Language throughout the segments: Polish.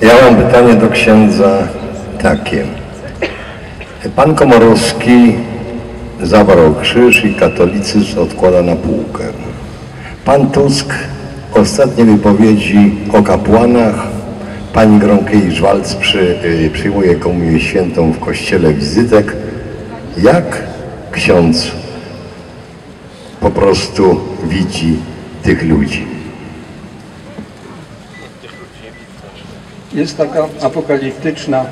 Ja mam pytanie do księdza takie. Pan Komorowski zabrał krzyż i katolicyzm odkłada na półkę. Pan Tusk ostatnie wypowiedzi o kapłanach. Pani Gronkiewicz-Walc przy, y, przyjmuje komunię świętą w kościele wizytek. Jak ksiądz po prostu widzi tych ludzi? Jest taka apokaliptyczna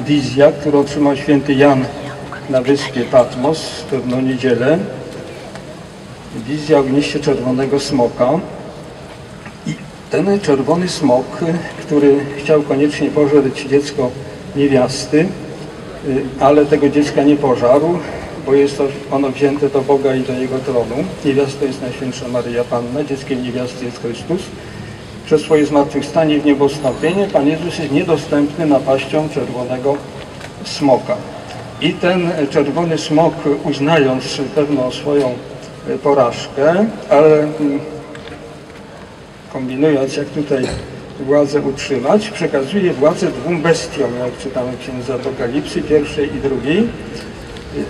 wizja, którą otrzymał święty Jan na wyspie Patmos w pewną niedzielę. Wizja ogniście czerwonego smoka. I ten czerwony smok, który chciał koniecznie pożreć dziecko niewiasty, y, ale tego dziecka nie pożarł, bo jest ono wzięte do Boga i do Jego tronu. Niewiastą jest Najświętsza Maryja Panna, dzieckiem niewiasty jest Chrystus przez swoje zmartwychwstanie i niebostąpienie Pan Jezus jest niedostępny napaścią czerwonego smoka. I ten czerwony smok, uznając pewną swoją porażkę, ale mm, kombinując, jak tutaj władzę utrzymać, przekazuje władzę dwóm bestiom, jak czytamy w Księdze Apokalipsy, pierwszej i drugiej.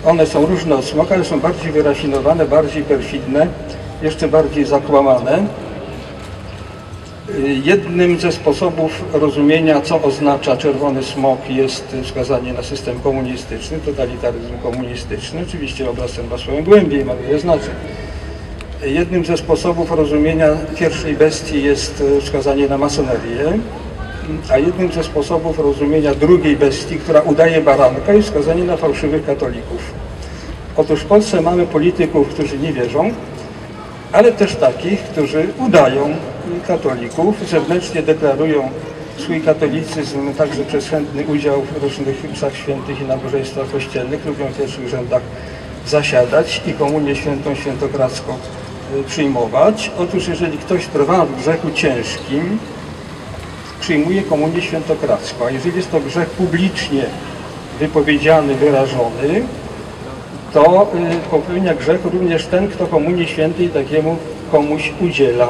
One są różne od smoka, ale są bardziej wyrafinowane, bardziej perfidne, jeszcze bardziej zakłamane. Jednym ze sposobów rozumienia, co oznacza czerwony smok, jest wskazanie na system komunistyczny, totalitaryzm komunistyczny. Oczywiście obraz ten ma swoją głębię i ma wiele znaczeń. Jednym ze sposobów rozumienia pierwszej bestii jest wskazanie na masonerię, a jednym ze sposobów rozumienia drugiej bestii, która udaje baranka, jest wskazanie na fałszywych katolików. Otóż w Polsce mamy polityków, którzy nie wierzą, ale też takich, którzy udają katolików, zewnętrznie deklarują swój katolicyzm także przez chętny udział w różnych mszach świętych i nabożeństwach kościelnych, lubią w pierwszych rzędach zasiadać i komunię świętą świętokradzką y, przyjmować. Otóż jeżeli ktoś trwa w grzechu ciężkim, przyjmuje komunię świętokradzką, a jeżeli jest to grzech publicznie wypowiedziany, wyrażony, to y, popełnia grzech również ten, kto komunii świętej takiemu komuś udziela.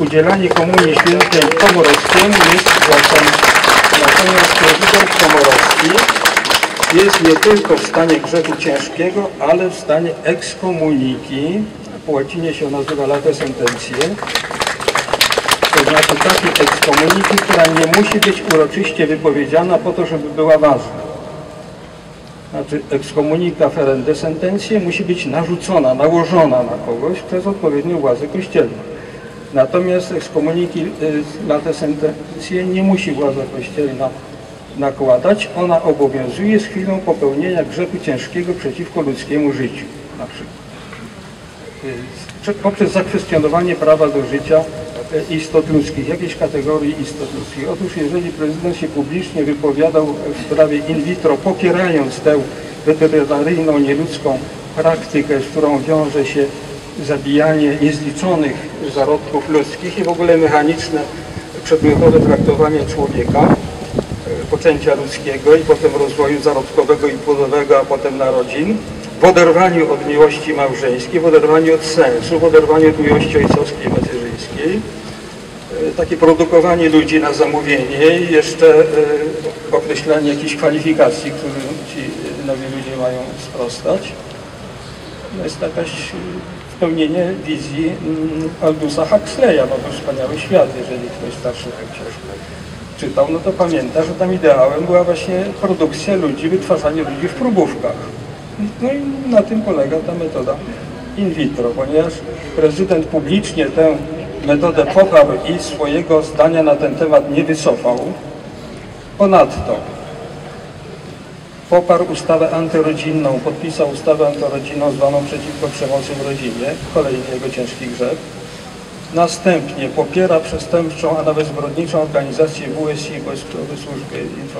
Udzielanie komunii świętej Komorowskiemu jest grzechem. Natomiast prezydent Komorowski jest nie tylko w stanie grzechu ciężkiego, ale w stanie ekskomuniki. Po łacinie się nazywa late sentencje. To znaczy takiej ekskomuniki, która nie musi być uroczyście wypowiedziana po to, żeby była ważna. Znaczy ekskomunika ferende sentencje musi być narzucona, nałożona na kogoś przez odpowiednią władzę kościelną. Natomiast ekskomuniki na te sentencje nie musi władza kościelna nakładać. Ona obowiązuje z chwilą popełnienia grzechu ciężkiego przeciwko ludzkiemu życiu na przykład. Poprzez zakwestionowanie prawa do życia istot ludzkich, jakiejś kategorii istot ludzkich. Otóż jeżeli prezydent się publicznie wypowiadał w sprawie in vitro, popierając tę weterynaryjną, nieludzką praktykę, z którą wiąże się zabijanie niezliczonych zarodków ludzkich i w ogóle mechaniczne, przedmiotowe traktowanie człowieka, poczęcia ludzkiego i potem rozwoju zarodkowego i płodowego, a potem narodzin, w oderwaniu od miłości małżeńskiej, w oderwaniu od sensu, w oderwaniu od miłości ojcowskiej macierzyńskiej, takie produkowanie ludzi na zamówienie i jeszcze określanie jakichś kwalifikacji, którym ci nowi ludzie mają sprostać. To jest jakaś spełnienie wizji Aldusa Huxleya, no to wspaniały świat, jeżeli ktoś starszy tę książkę czytał, no to pamięta, że tam ideałem była właśnie produkcja ludzi, wytwarzanie ludzi w próbówkach. No i na tym polega ta metoda in vitro, ponieważ prezydent publicznie tę metodę poparł i swojego zdania na ten temat nie wycofał. Ponadto poparł ustawę antyrodzinną, podpisał ustawę antyrodzinną zwaną przeciwko przemocy w rodzinie, kolejny jego ciężki grzech. Następnie popiera przestępczą, a nawet zbrodniczą organizację WSI, Wojskowe Służby Informacyjne.